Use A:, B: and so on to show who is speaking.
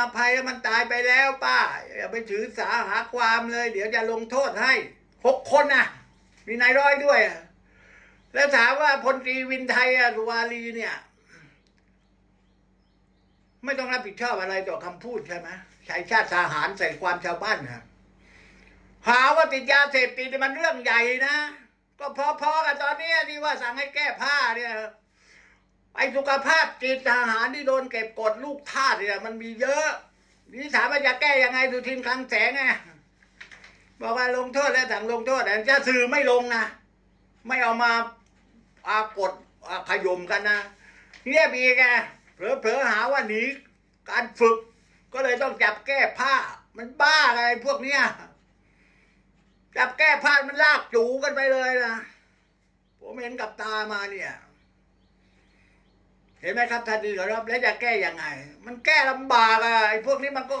A: อภัยแล้วมันตายไปแล้วป้าอย่าไปถือสาหาความเลย เดี๋ยวจะลงโทษให้หกคนนะมีนายร้อยด้วย แล้วถามว่าพลตรีวินไทยอะสุวารีเนี่ย ไม่ต้องรับผิดชอบอะไรต่อคำพูดใช่ไหมใช้ชาติทหารใส่ความชาวบ้านนะหาว่าติดยาเสพติดมันเรื่องใหญ่นะ ก็พอๆกับตอนนี้ที่ว่าสั่งให้แก้ผ้าเนี่ย ไอสุขภาพจิตทหารที่โดนเก็บกดลูกทาสเนี่ยมันมีเยอะนี่ถามว่าจะแก้ยังไงสุทินคลังแสงไงบอกว่าลงโทษแล้วสั่งลงโทษแต่จะสื่อไม่ลงนะไม่เอามาอากดอขยมกันนะเงียบอีกเผลอๆหาว่าหนีการฝึก ก็เลยต้องจับแก้ผ้า มันบ้าอะไรพวกเนี้ยจับแก้ผ้ามันลากจูกันไปเลยนะผมเห็นกับตามาเนี่ย เห็นไหมครับท่านดีขอรับแล้วจะแก้ยังไง มันแก้ลำบากอะไอ้พวกนี้มันก็